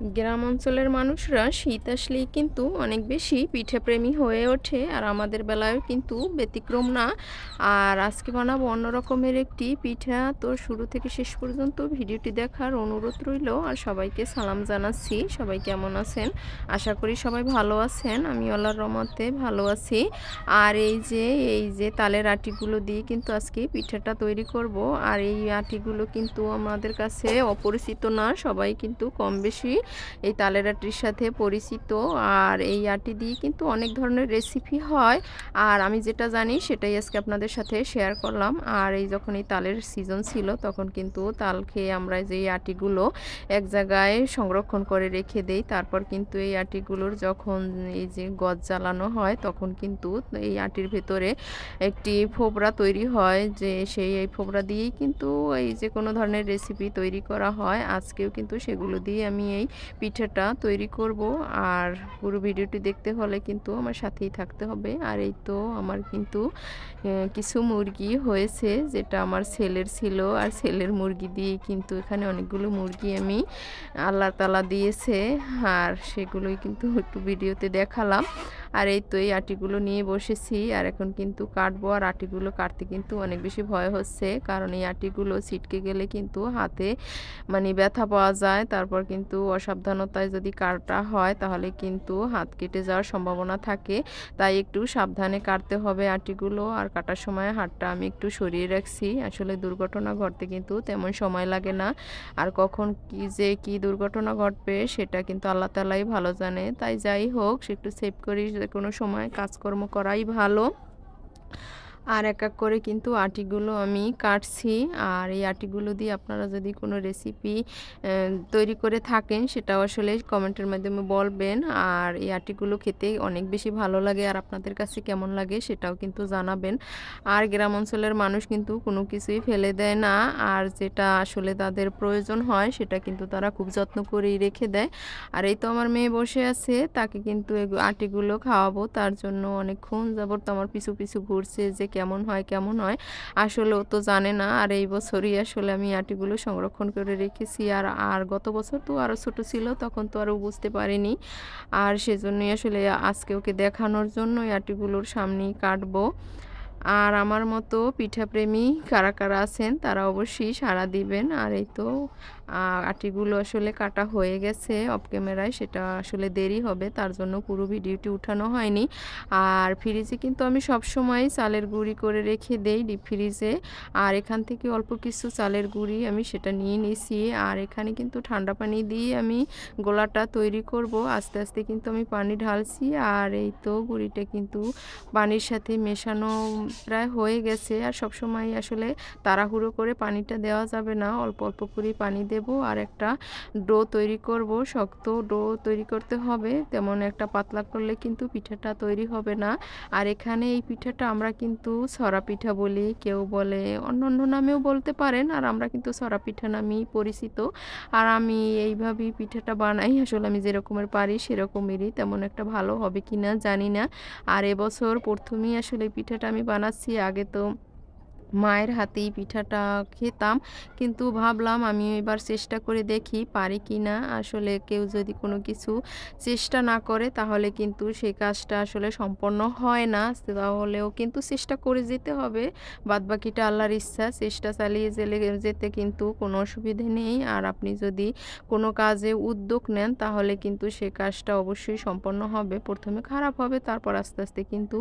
গ্রাম অঞ্চলের মানুষরা শীত আসলেই কিন্তু অনেক বেশি পিঠেপ্রেমী হয়ে ওঠে আর আমাদের বেলায়ও কিন্তু ব্যতিক্রম না। আর আজকে বানাবো অন্য রকমের একটি পিঠা। তো শুরু থেকে শেষ পর্যন্ত ভিডিওটি দেখার অনুরোধ রইল। আর সবাইকে সালাম জানাচ্ছি। সবাই কেমন আছেন? আশা করি সবাই ভালো আছেন। আমি আল্লাহর রহমতে ভালো আছি। আর এই যে এই যে তালের আটিগুলো দিয়ে কিন্তু আজকে পিঠাটা তৈরি করব। আর এই আটিগুলো কিন্তু আমাদের কাছে অপরিচিত না, সবাই কিন্তু কম বেশি এই তালের আটির সাথে পরিচিত আর এই আটি দিয়ে কিন্তু অনেক ধরনের রেসিপি হয়। আর আমি যেটা জানি সেটাই আজকে আপনাদের সাথে শেয়ার করলাম। আর এই যখন এই তালের সিজন ছিল, তখন কিন্তু তাল খেয়ে আমরা যে আটিগুলো এক জায়গায় সংরক্ষণ করে রেখে দেই, তারপর কিন্তু এই আটিগুলোর যখন এই যে গজ জ্বালানো হয়, তখন কিন্তু এই আটির ভেতরে একটি ফোবরা তৈরি হয় যে সেই এই ফোবরা দিয়েই কিন্তু এই যে কোনো ধরনের রেসিপি তৈরি করা হয়। আজকেও কিন্তু সেগুলো দিয়ে আমি এই পিঠাটা তৈরি করব। আর পুরো ভিডিওটি দেখতে হলে কিন্তু আমার সাথেই থাকতে হবে। আর এই তো আমার কিন্তু কিছু মুরগি হয়েছে যেটা আমার ছেলের ছিল। আর ছেলের মুরগি দিয়ে কিন্তু এখানে অনেকগুলো মুরগি আমি আল্লাহ তালা দিয়েছে। আর সেগুলোই কিন্তু একটু ভিডিওতে দেখালাম। আর এই তো এই আটিগুলো নিয়ে বসেছি। আর এখন কিন্তু কাটবো। আর আটিগুলো কাটতে কিন্তু অনেক বেশি ভয় হচ্ছে। কারণ এই আটিগুলো ছিটকে গেলে কিন্তু হাতে মানে ব্যথা পাওয়া যায়। তারপর কিন্তু অসাবধানতায় যদি কাটা হয়, তাহলে কিন্তু হাত কেটে যাওয়ার সম্ভাবনা থাকে। তাই একটু সাবধানে কাটতে হবে আটিগুলো আর কাটার সময় হাতটা আমি একটু সরিয়ে রাখছি। আসলে দুর্ঘটনা ঘটতে কিন্তু তেমন সময় লাগে না। আর কখন কি যে কি দুর্ঘটনা ঘটবে, সেটা কিন্তু আল্লাহ তালাই ভালো জানে। তাই যাই হোক সে একটু সেভ করি যে কোনো সময় কাজকর্ম করাই ভালো। আর এক এক করে কিন্তু আটিগুলো আমি কাটছি। আর এই আটিগুলো দিয়ে আপনারা যদি কোনো রেসিপি তৈরি করে থাকেন, সেটাও আসলে কমেন্টের মাধ্যমে বলবেন। আর এই আটিগুলো খেতে অনেক বেশি ভালো লাগে আর আপনাদের কাছে কেমন লাগে সেটাও কিন্তু জানাবেন। আর গ্রাম অঞ্চলের মানুষ কিন্তু কোনো কিছুই ফেলে দেয় না। আর যেটা আসলে তাদের প্রয়োজন হয়, সেটা কিন্তু তারা খুব যত্ন করেই রেখে দেয়। আর এই তো আমার মেয়ে বসে আছে, তাকে কিন্তু আটিগুলো খাওয়াবো। তার জন্য অনেকক্ষণ যাবত আমার পিছু পিছু ঘুরছে যে কেমন হয় কেমন হয় আসলে ও তো জানে না। আর এই বছরই আসলে আমি আটিগুলো সংরক্ষণ করে রেখেছি। আর আর গত বছর তো আরও ছোটো ছিল, তখন তো আরও বুঝতে পারিনি। আর সেজন্যই আসলে আজকে ওকে দেখানোর জন্য আটিগুলোর সামনেই কাটবো। আর আমার মতো পিঠাপ্রেমী কারা কারা আছেন, তারা অবশ্যই সাড়া দিবেন। আর এই তো আটিগুলো আসলে কাটা হয়ে গেছে অফ ক্যামেরায় সেটা আসলে দেরি হবে, তার জন্য পুরো ভিডিওটি উঠানো হয়নি। আর ফ্রিজে কিন্তু আমি সব সময় চালের গুঁড়ি করে রেখে দেই ডিপ ফ্রিজে আর এখান থেকে অল্প কিছু চালের গুঁড়ি আমি সেটা নিয়ে নিয়েছি আর এখানে কিন্তু ঠান্ডা পানি দিয়ে আমি গোলাটা তৈরি করব। আস্তে আস্তে কিন্তু আমি পানি ঢালছি। আর এই তো, গুঁড়িটা কিন্তু পানির সাথে মেশানো প্রায় হয়ে গেছে। আর সব সময় আসলে তাড়াহুড়ো করে পানিটা দেওয়া যাবে না। অল্প অল্প করে পানি দেব আর একটা ডো তৈরি করব। শক্ত ডো তৈরি করতে হবে। তেমন একটা পাতলা করলে কিন্তু পিঠাটা তৈরি হবে না। আর এখানে এই পিঠাটা আমরা কিন্তু ছড়া পিঠা বলি, কেউ বলে অন্য অন্য নামেও বলতে পারেন। আর আমরা কিন্তু ছড়া পিঠা নামেই পরিচিত। আর আমি এইভাবেই পিঠাটা বানাই। আসলে আমি যেরকমের পারি সেরকমেরই। তেমন একটা ভালো হবে কি না জানি না। আর এবছর প্রথমেই আসলে পিঠাটা আমি বানাচ্ছি আগে তো মায়ের হাতেই পিঠাটা খেতাম। কিন্তু ভাবলাম আমি এবার চেষ্টা করে দেখি পারি কি না। আসলে কেউ যদি কোনো কিছু চেষ্টা না করে, তাহলে কিন্তু সেই কাজটা আসলে সম্পন্ন হয় না। তাহলেও কিন্তু চেষ্টা করে যেতে হবে। বাদবাকিটা আল্লাহর ইচ্ছা, চেষ্টা চালিয়ে জেলে যেতে কিন্তু কোনো অসুবিধে নেই। আর আপনি যদি কোনো কাজে উদ্যোগ নেন, তাহলে কিন্তু সে কাজটা অবশ্যই সম্পন্ন হবে। প্রথমে খারাপ হবে, তারপর আস্তে আস্তে কিন্তু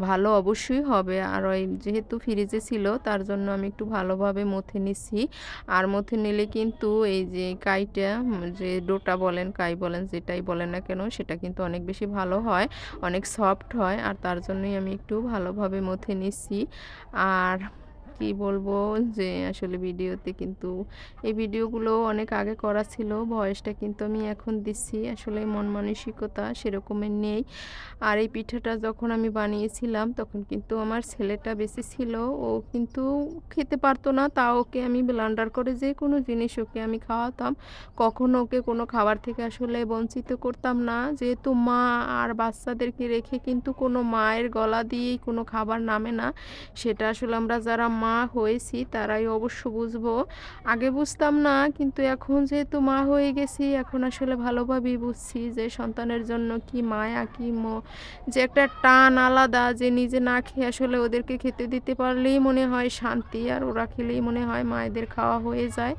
ভালো অবশ্যই হবে। আর ওই যেহেতু ফ্রিজে ছিল তার জন্য আমি একটু ভালোভাবে মথে নিছি। আর মথে নিলে কিন্তু এই যে কাইটা, যে ডোটা বলেন, কাই বলেন, যেটাই বলেন না কেন, সেটা কিন্তু অনেক বেশি ভালো হয়, অনেক সফট হয়। আর তার জন্যই আমি একটু ভালোভাবে মথে নিছি। আর কি বলব যে আসলে ভিডিওতে কিন্তু এই ভিডিওগুলো অনেক আগে করা ছিল ভয়েসটা কিন্তু আমি এখন দিচ্ছি। আসলে মন মানসিকতা সেরকমের নেই। আর এই পিঠাটা যখন আমি বানিয়েছিলাম তখন কিন্তু আমার ছেলেটা বেশি ছিল, ও কিন্তু খেতে পারতো না। তা ওকে আমি ব্লান্ডার করে যে কোনো জিনিস ওকে আমি খাওয়াতাম। কখনো ওকে কোনো খাবার থেকে আসলে বঞ্চিত করতাম না। যেহেতু মা আর বাচ্চাদেরকে রেখে কিন্তু কোনো মায়ের গলা দিয়েই কোনো খাবার নামে না, সেটা আসলে আমরা যারা মা হয়েছি, তারাই অবশ্য বুঝব। আগে বুঝতাম না, কিন্তু এখন যেহেতু মা হয়ে গেছি, এখন আসলে ভালোভাবেই বুঝছি যে সন্তানের জন্য কি মায়া, কি ম যে একটা টান আলাদা, যে নিজে না খেয়ে আসলে ওদেরকে খেতে দিতে পারলেই মনে হয় শান্তি, আর ওরা খেলেই মনে হয় মায়েদের খাওয়া হয়ে যায়।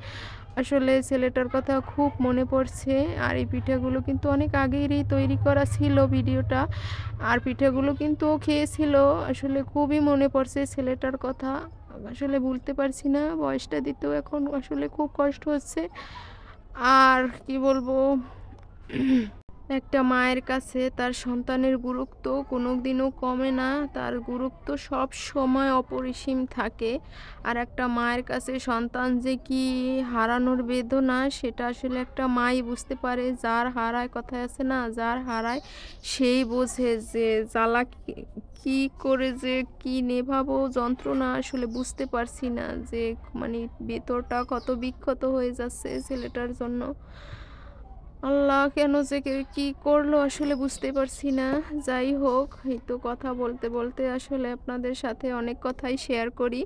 আসলে ছেলেটার কথা খুব মনে পড়ছে, আর এই পিঠাগুলো কিন্তু অনেক আগেরই তৈরি করা ছিল ভিডিওটা। আর পিঠাগুলো কিন্তু খেয়েছিল, আসলে খুবই মনে পড়ছে ছেলেটার কথা। আসলে বলতে পারছি না বয়সটা দিতেও এখন আসলে খুব কষ্ট হচ্ছে। আর কি বলব? একটা মায়ের কাছে তার সন্তানের গুরুত্ব কোনো দিনও কমে না। তার গুরুত্ব সব সময় অপরিসীম থাকে। আর একটা মায়ের কাছে সন্তান যে কি হারানোর বেদনা, সেটা আসলে একটা মাই বুঝতে পারে। যার হারায় কথায় আছে না, যার হারায় সেই বোঝে যে জ্বালা কি করে যে কি নেভাবো যন্ত্রণা আসলে বুঝতে পারছি না যে মানে ভেতরটা কত বিক্ষত হয়ে যাচ্ছে ছেলেটার জন্য। আল্লাহ কেন যে কে করল আসলে বুঝতে পারছি না। যাই হোক, এই তো কথা বলতে বলতে আসলে আপনাদের সাথে অনেক কথাই শেয়ার করি।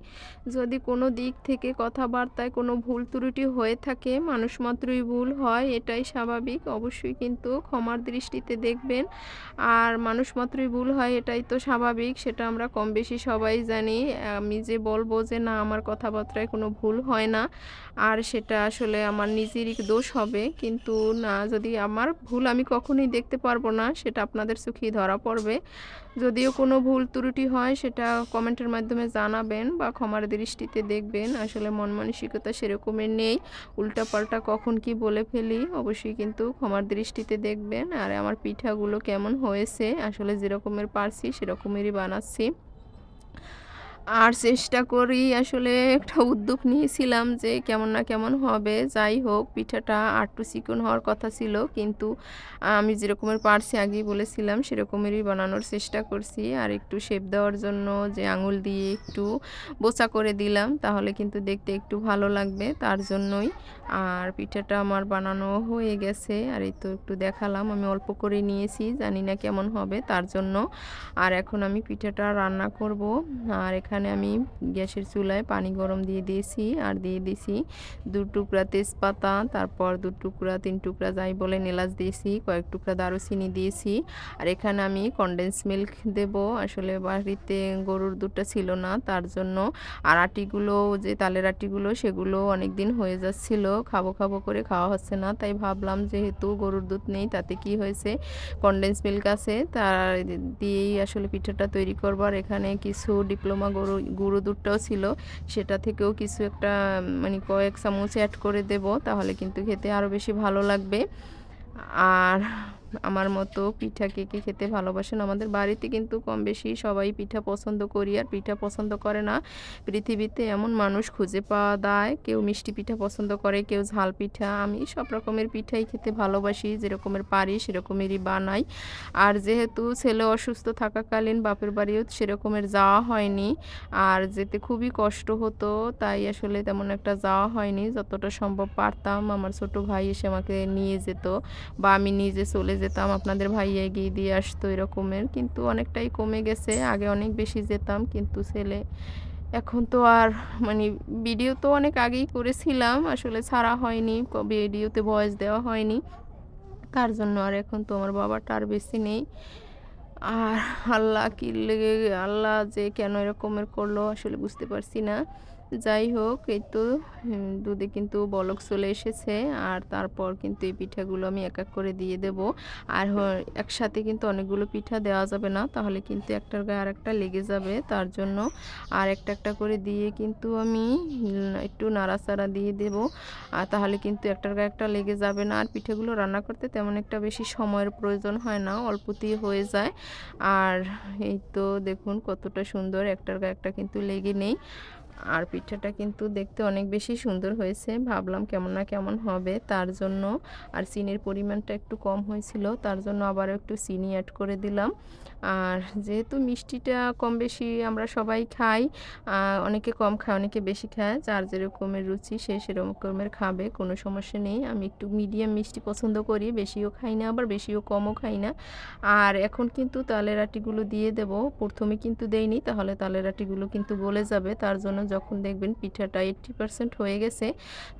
যদি কোনো দিক থেকে কথাবার্তায় কোনো ভুল ত্রুটি হয়ে থাকে, মানুষ মাত্রই ভুল হয়, এটাই স্বাভাবিক। অবশ্যই কিন্তু ক্ষমার দৃষ্টিতে দেখবেন। আর মানুষ মাত্রই ভুল হয়, এটাই তো স্বাভাবিক, সেটা আমরা কম বেশি সবাই জানি। আমি যে বলব যে না, আমার কথাবার্তায় কোনো ভুল হয় না। আর সেটা আসলে আমার নিজেরই দোষ হবে। কিন্তু না যদি আমার ভুল আমি কখনোই দেখতে পারব না, সেটা আপনাদের চোখেই ধরা পড়বে। যদিও কোনো ভুল ত্রুটি হয়, সেটা কমেন্টের মাধ্যমে জানাবেন বা ক্ষমার দৃষ্টিতে দেখবেন। আসলে মন মানসিকতা সেরকমের নেই। উল্টাপাল্টা কখন কি বলে ফেলি, অবশ্যই কিন্তু ক্ষমার দৃষ্টিতে দেখবেন। আর, আমার পিঠাগুলো কেমন হয়েছে? আসলে যেরকমের পারছি, সেরকমেরই বানাচ্ছি। আর চেষ্টা করি আসলে একটা উদ্যোগ নিয়েছিলাম যে কেমন না কেমন হবে। যাই হোক, পিঠাটা আটটু চিকন হওয়ার কথা ছিল। কিন্তু আমি যেরকমের পারছি আগেই বলেছিলাম, সেরকমেরই বানানোর চেষ্টা করছি। আর একটু শেপ দেওয়ার জন্য যে আঙুল দিয়ে একটু বোচা করে দিলাম, তাহলে কিন্তু দেখতে একটু ভালো লাগবে। তার জন্যই আর পিঠাটা আমার বানানো হয়ে গেছে। আর এই তো একটু দেখালাম, আমি অল্প করে নিয়েছি, জানি না কেমন হবে। তার জন্য আর এখন আমি পিঠাটা রান্না করব। আর এখানে আমি গ্যাসের চুলায় পানি গরম দিয়ে দিয়েছি আর দিয়ে দিয়েছি দু টুকরা তেজপাতা, তারপর দু টুকরা, তিন টুকরা যাই বলে এলাচ দিয়েছি, কয়েক টুকরা দারুচিনি দিয়েছি। আর এখানে আমি কনডেন্স মিল্ক দেব। আসলে বাড়িতে গরুর দুধটা ছিল না, তার জন্য আর আটিগুলো, যে তালের আটিগুলো, সেগুলো অনেক দিন হয়ে যাচ্ছিল। খাব খাব করে খাওয়া হচ্ছে না, তাই ভাবলাম যেহেতু গরুর দুধ নেই, তাতে কি হয়েছে? কনডেন্স মিল্ক আছে তার দিয়েই আসলে পিঠাটা তৈরি করবার এখানে কিছু ডিপ্লোমা গরু গুঁড়ো দুধটাও ছিল, সেটা থেকেও কিছু একটা মানে কয়েক চামচ অ্যাড করে দেব, তাহলে কিন্তু খেতে আরও বেশি ভালো লাগবে। আর আমার মতো পিঠা কে কে খেতে ভালোবাসেন? আমাদের বাড়িতে কিন্তু কম বেশি সবাই পিঠা পছন্দ করি আর পিঠা পছন্দ করে না। পৃথিবীতে এমন মানুষ খুঁজে পাওয়া দেয় কেউ মিষ্টি পিঠা পছন্দ করে, কেউ ঝাল পিঠা। আমি সব রকমের পিঠাই খেতে ভালোবাসি, যেরকমের পারি সেরকমেরই বানাই। আর যেহেতু ছেলে অসুস্থ থাকাকালীন, বাপের বাড়িও সেরকমের যাওয়া হয়নি। আর যেতে খুবই কষ্ট হতো, তাই আসলে তেমন একটা যাওয়া হয়নি। যতটা সম্ভব পারতাম, আমার ছোট ভাই এসে আমাকে নিয়ে যেত বা আমি নিজে চলে যেতাম, আপনাদের ভাই এগিয়ে দিয়ে আসতো এরকমের, কিন্তু অনেকটাই কমে গেছে। আগে অনেক বেশি যেতাম, কিন্তু ছেলে, এখন তো আর মানে ভিডিও তো অনেক আগেই করেছিলাম, আসলে ছাড়া হয়নি ভিডিওতে ভয়েস দেওয়া হয়নি। তার জন্য আর এখন তো আমার বাবাটা আর বেশি নেই। আর আল্লাহ কি লেগে, আল্লাহ যে কেন এরকমের করল, আসলে বুঝতে পারছি না। যাই হোক, এই তো দুধে কিন্তু বলক চলে এসেছে। আর তারপর কিন্তু এই পিঠাগুলো আমি এক এক করে দিয়ে দেব। আর একসাথে কিন্তু অনেকগুলো পিঠা দেওয়া যাবে না, তাহলে কিন্তু একটার গায়ে আর একটা লেগে যাবে। তার জন্য আর একটা একটা করে দিয়ে কিন্তু আমি একটু নাড়াচাড়া দিয়ে দেব। আর তাহলে কিন্তু একটার গায়ে একটা লেগে যাবে না। আর পিঠেগুলো রান্না করতে তেমন একটা বেশি সময়ের প্রয়োজন হয় না, অল্পতেই হয়ে যায়। আর এই তো দেখুন কতটা সুন্দর, একটার গায়ে একটা কিন্তু লেগে নেই। আর পিঠাটা কিন্তু দেখতে অনেক বেশি সুন্দর হয়েছে। ভাবলাম কেমন না কেমন হবে। তার জন্য আর চিনির পরিমাণটা একটু কম হয়েছিল, তার জন্য আবার একটু চিনি অ্যাড করে দিলাম। আর যেহেতু মিষ্টিটা কম বেশি আমরা সবাই খাই অনেকে কম খায়, অনেকে বেশি খায়, যার যেরকমের রুচি সে সেরকমের খাবে, কোনো সমস্যা নেই। আমি একটু মিডিয়াম মিষ্টি পছন্দ করি, বেশিও খাই না, আবার বেশিও কমও খাই না। আর এখন কিন্তু তালের আটিগুলো দিয়ে দেব। প্রথমে কিন্তু দেইনি, তাহলে তালের আটিগুলো কিন্তু গলে যাবে, তার জন্য যখন দেখবেন পিঠাটা এইট্টি পারসেন্ট হয়ে গেছে,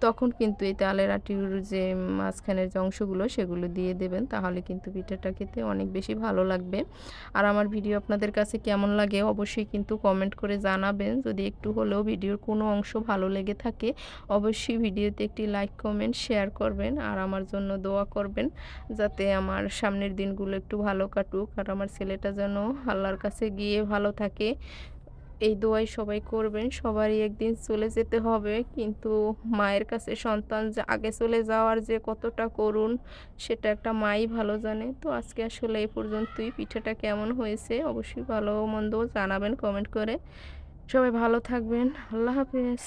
তখন কিন্তু এই তালের আটির যে মাঝখানের যে অংশগুলো সেগুলো দিয়ে দেবেন, তাহলে কিন্তু পিঠাটা খেতে অনেক বেশি ভালো লাগবে। আর আমার ভিডিও আপনাদের কাছে কেমন লাগে অবশ্যই কিন্তু কমেন্ট করে জানাবেন। যদি একটু হলেও ভিডিওর কোনো অংশ ভালো লেগে থাকে, অবশ্যই ভিডিওতে একটি লাইক কমেন্ট শেয়ার করবেন আর আমার জন্য দোয়া করবেন যাতে আমার সামনের দিনগুলো একটু ভালো কাটুক আর আমার ছেলেটা যেন আল্লাহর কাছে গিয়ে ভালো থাকে। এই দোয়াই সবাই করবেন। সবারই একদিন চলে যেতে হবে। কিন্তু মায়ের কাছে সন্তান যে আগে চলে যাওয়ার যে কতটা করুন সেটা একটা মাই ভালো জানে। তো আজকে আসলে এই পর্যন্তই। পিঠাটা কেমন হয়েছে অবশ্যই ভালো মন্দ জানাবেন কমেন্ট করে। সবাই ভালো থাকবেন। আল্লাহ হাফেজ।